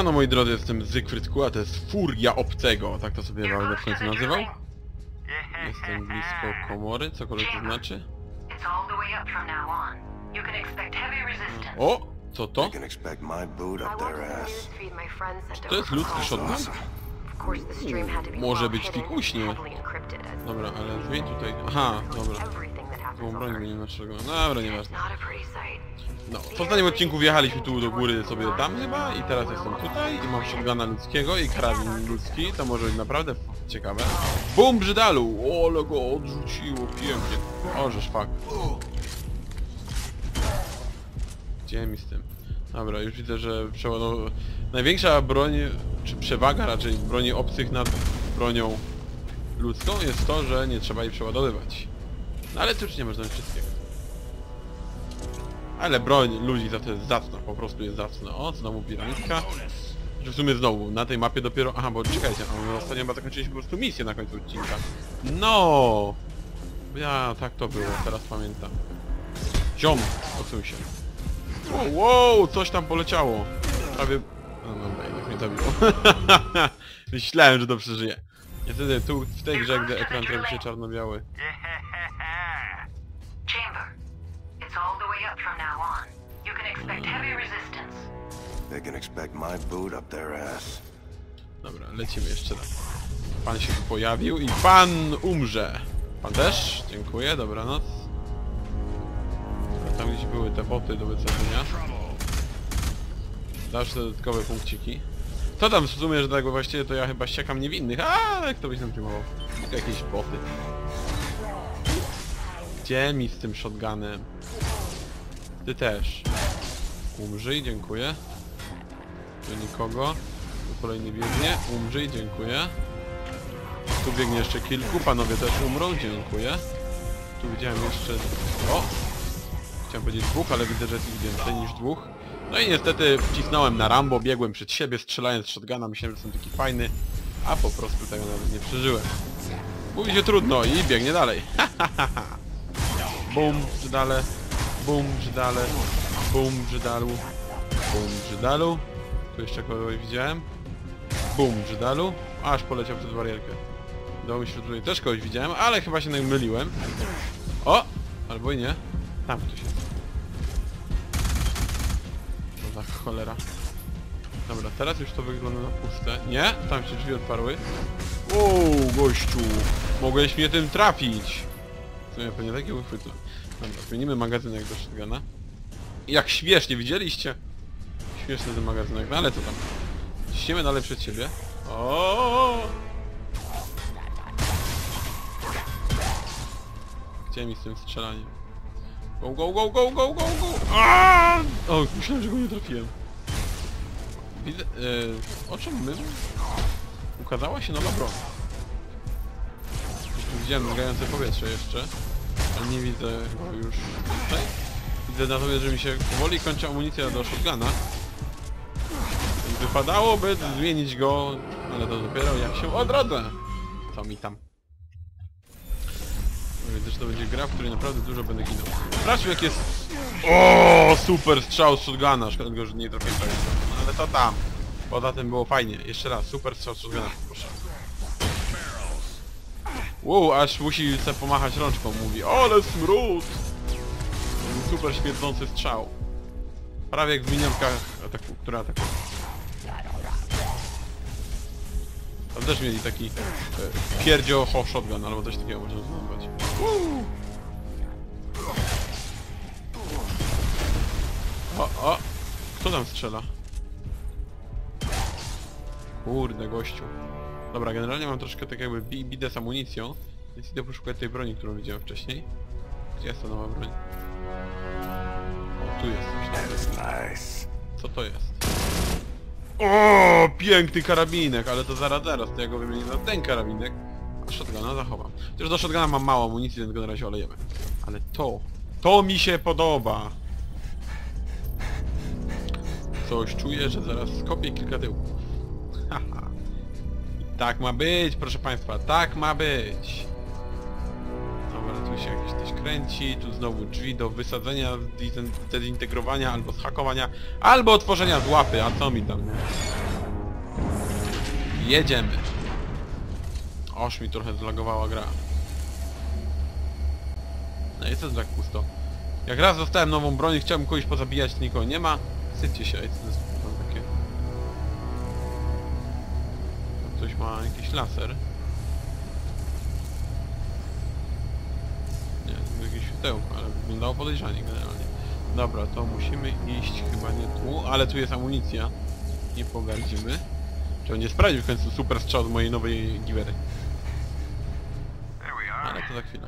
Siemano moi drodzy, jestem Zygfryd a to jest Furia Obcego, tak to sobie będę w końcu nazywał. Jestem blisko komory, cokolwiek to znaczy. O! Co to? Ass. To jest ludzki shotgun? Może być fikuśnie. Dobra, ale zmień tutaj... Aha, dobra. Tą broń mnie nie naszego. Dobra, nieważne. No, w ostatnim odcinku wjechaliśmy tu do góry sobie tam chyba i teraz jestem tutaj i mam shotguna ludzkiego i karabin ludzki, to może być naprawdę ciekawe. Bum brzydalu! O, ale go odrzuciło pięknie. O, żeż fuck. Gdzie mi z tym? Dobra, już widzę, że przeładow... Największa broń, czy przewaga raczej broni obcych nad bronią ludzką jest to, że nie trzeba jej przeładowywać. No ale tu już nie można wszystkiego. Ale broń ludzi za to jest zacna, po prostu jest zacna. O, znowu piramidzka. Że w sumie znowu, na tej mapie dopiero... Aha, bo czekajcie, a my ostatnio chyba zakończyliśmy po prostu misję na końcu odcinka. No! Ja, tak to było, teraz pamiętam. Ziom, odsuń się. Wow, wow, coś tam poleciało. Prawie... No dobra, jednak mnie zabiło. Myślałem, że to przeżyje. Niestety tu, w tej grze, gdy ekran robi się czarno-biały. On. You can expect heavy resistance. They can expect my boot up their ass. Dobra, lecimy jeszcze raz. Pan się tu pojawił i pan umrze. Pan też? Dziękuję, dobranoc. A tam gdzieś były te boty do wycofania. Zawsze dodatkowe punkciki. Co tam w sumie, że tak właściwie to ja chyba ściekam niewinnych, a jak to byś nam filmował? Jakieś boty. Gdzie mi z tym shotgunem? Ty też. Umrzyj, dziękuję. Tu nikogo. Tu kolejny biegnie. Umrzyj, dziękuję. Tu biegnie jeszcze kilku. Panowie też umrą, dziękuję. Tu widziałem jeszcze... O! Chciałem powiedzieć dwóch, ale widzę, że jest ich więcej niż dwóch. No i niestety wcisnąłem na Rambo, biegłem przed siebie, strzelając shotguna, myślałem, że jestem taki fajny, a po prostu tego nawet nie przeżyłem. Mówi się trudno i biegnie dalej. Bum, brzydale. Bum, brzydale. Bum, brzydalu. Bum, brzydalu. Tu jeszcze kogoś widziałem. Bum, brzydalu. Aż poleciał przez barierkę. Udało mi się, tutaj też kogoś widziałem, ale chyba się myliłem. O! Albo i nie. Tam ktoś jest. No za cholera. Dobra, teraz już to wygląda na puste. Nie? Tam się drzwi odparły. Uuu, gościu! Mogłeś mnie tym trafić! W sumie pewnie takie uchwytłem. Dobra, zmienimy magazynek do shotguna. Jak śmiesznie, widzieliście? Śmieszny ten magazynek, no ale co tam? Ciśniemy dalej przed siebie. O! Gdzie mi z tym strzelaniem? Go, go, go, go, go, go, go! O, myślałem, że go nie trafiłem. Widzę... E, o czym my? Ukazała się nowa broń. Widziałem drgające powietrze jeszcze, nie widzę go już tutaj. Widzę natomiast, że mi się powoli kończy amunicja do shotguna. Wypadałoby zmienić go, ale to dopiero jak się odrodzę. Co mi tam? No Widzę, że to będzie gra, w której naprawdę dużo będę ginął. Sprawdźmy jak jest... O, super strzał z shotguna, szkoda go, że nie trafiłem. No ale to tam. Poza tym było fajnie. Jeszcze raz, super strzał z shotguna, proszę. Wow, aż musi sobie pomachać rączką, mówi Ale smród! Super śmierdzący strzał. Prawie jak w minionkach, ataku, które atakują. Tam też mieli taki e, pierdzio ho shotgun, albo coś takiego można nazwać. O, o! Kto tam strzela? Kurde, gościu. Dobra, generalnie mam troszkę tak jakby bi bidę z amunicją, więc idę poszukać tej broni, którą widziałem wcześniej. Gdzie jest ta nowa broń? O, tu jest coś. Nice. Co to jest? O, piękny karabinek, ale to zaraz, zaraz, to ja go wymienię na ten karabinek. A shotguna zachowam. Chociaż do shotguna mam mało amunicji, więc go na razie olejemy. Ale to, to mi się podoba. Coś czuję, że zaraz skopię kilka tyłków. Haha. Tak ma być, proszę państwa, tak ma być. Dobra, tu się jakieś coś kręci, tu znowu drzwi do wysadzenia, dezin- dezintegrowania, albo zhakowania, albo otworzenia z łapy, a co mi tam? Jedziemy. Oż mi trochę zlagowała gra. No i co tak pusto? Jak raz dostałem nową broń i chciałem kogoś pozabijać, nikogo nie ma. Sycie się, jest ktoś ma jakiś laser. Nie, to było jakieś światełko, ale wyglądało podejrzanie generalnie. Dobra, to musimy iść chyba nie tu, ale tu jest amunicja. Nie pogardzimy. Trzeba będzie sprawdzić w końcu super strzał od mojej nowej giwery. Ale to za chwilę.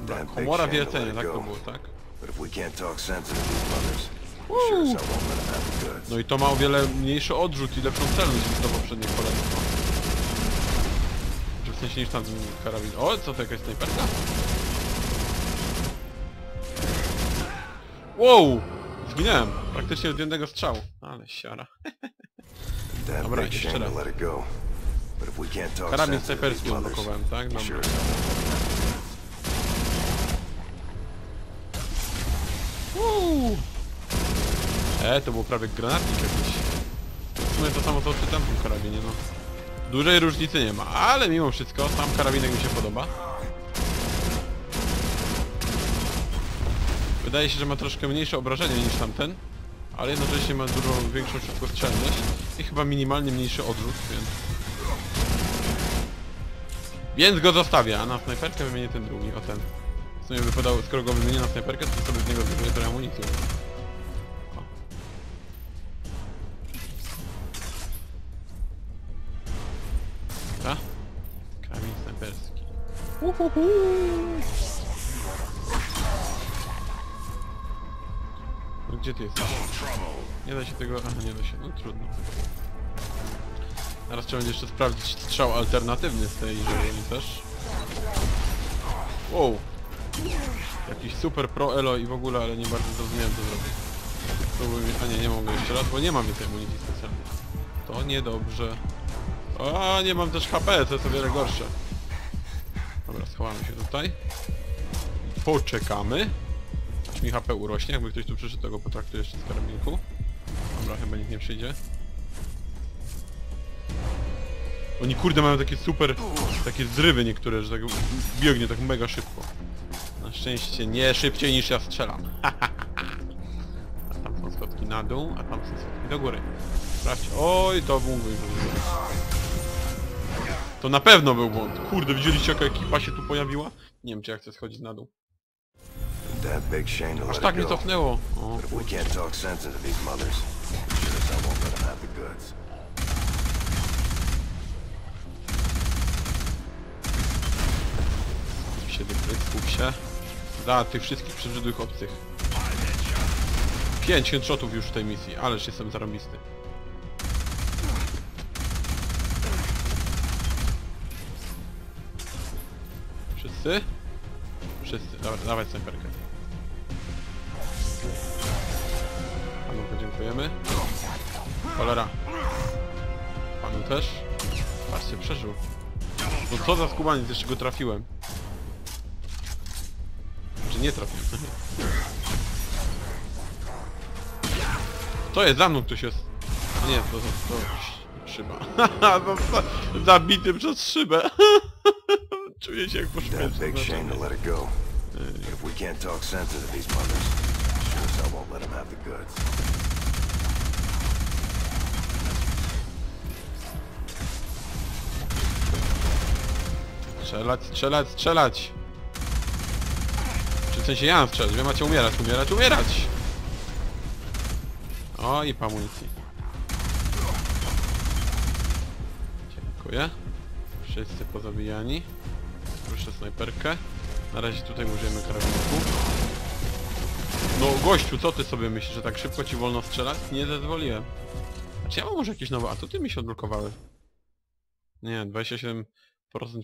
Dobra, komora wiercenia, tak to było, tak? But if we can't talk sense into these No i to ma o wiele mniejszy odrzut i lepszą celność niż to poprzednie kolejne. Czy w sensie niż tam karabin. O, co to jakaś snajperka? Wow! Zginąłem. Praktycznie od jednego strzału. Ale siara. Dobra, jeszcze raz. Karabin snajperski odblokowałem, tak? Dobra. E, to był prawie granatnik jakiś. W sumie to samo co przy tamtym karabinie, no. Dużej różnicy nie ma, ale mimo wszystko sam karabinek mi się podoba. Wydaje się, że ma troszkę mniejsze obrażenie niż tamten, ale jednocześnie ma dużo większą szybkostrzelność i chyba minimalnie mniejszy odrzut, więc... Więc go zostawię, a na snajperkę wymienię ten drugi, o ten. W sumie wypadało, skoro go wymienię na snajperkę, to sobie z niego zbuduję trochę amunicji. Uhuhu. No gdzie ty jesteś? Nie da się tego... Aha, nie da się, no trudno. Teraz trzeba będzie jeszcze sprawdzić strzał alternatywny z tej żeloni też. Wow. Jakiś super pro elo i w ogóle, ale nie bardzo zrozumiałem co zrobić. Spróbujmy... A nie, nie mogę jeszcze raz, bo nie mam więcej amunicji specjalnej. To niedobrze. A nie mam też HP, to jest o wiele gorsze. Dobra, schowamy się tutaj. Poczekamy. Aż mi HP urośnie, jakby ktoś tu przyszedł, to go potraktuję jeszcze z karabinku. Dobra, chyba nikt nie przyjdzie. Oni kurde mają takie super, takie zrywy niektóre, że tak biegnie tak mega szybko. Na szczęście nie szybciej niż ja strzelam. a tam są schodki na dół, a tam są schodki do góry. Sprawdź. Oj, to błąd. To na pewno był błąd. Kurde, widzieliście jaka ekipa się tu pojawiła? Nie wiem czy ja chcę schodzić na dół. Aż tak mnie cofnęło. O, się, skup się. Dla tych wszystkich przebrzydłych obcych. Pięć headshotów już w tej misji, ależ jestem zarobisty. Wszyscy? Wszyscy, dobra, dawaj snajperkę. Panu podziękujemy. Cholera. Panu też? Patrzcie, przeżył. No co za skubaniec, jeszcze go trafiłem. Że nie trafiłem. To jest za mną ktoś jest. Nie, to, to, to sz- szyba. Zabity przez szybę. Czuję się jak śmierci. big shame to let it go. But if we can't talk sense into these mothers, sure as hell won't let them have the goods. Strzelać, strzelać, strzelać! Czy w sensie ja mam strzelać? Wy macie umierać, umierać, umierać! O i po amunicji. Dziękuję. Wszyscy pozabijani. Proszę snajperkę. Na razie tutaj użyjemy karabinku. No gościu, co ty sobie myślisz, że tak szybko ci wolno strzelać? Nie zezwoliłem. A czy ja mam może jakieś nowe atuty mi się odblokowały? Nie, 27%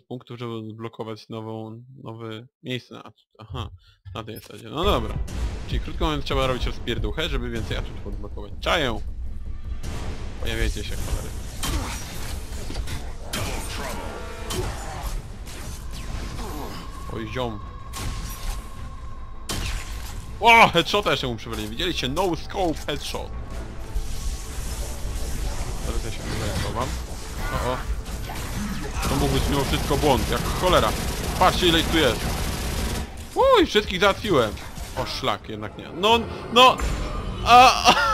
punktów, żeby odblokować nową, nowe miejsce na atut. Aha, na tej zasadzie. No dobra. Czyli krótko mówiąc trzeba robić rozpierduchę, żeby więcej atutów odblokować. Czaję! Pojawiajcie się, cholery. Oj, ziom. O, headshota jeszcze mu przywalili. Widzieliście? No scope headshot. Teraz ja się wydaje Chowam. O, o. To mógł być mimo wszystko błąd, jak cholera. Patrzcie ile ich tu jest. Uj, wszystkich załatwiłem. O szlak, jednak nie. No, no! A, siara!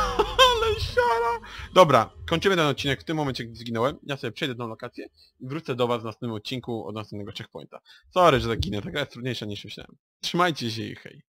Dobra, kończymy ten odcinek w tym momencie, gdy zginąłem. Ja sobie przejdę na lokację i wrócę do was w następnym odcinku od następnego checkpointa. Sorry, że tak ginę, ta gra jest trudniejsza niż myślałem. Trzymajcie się i hej.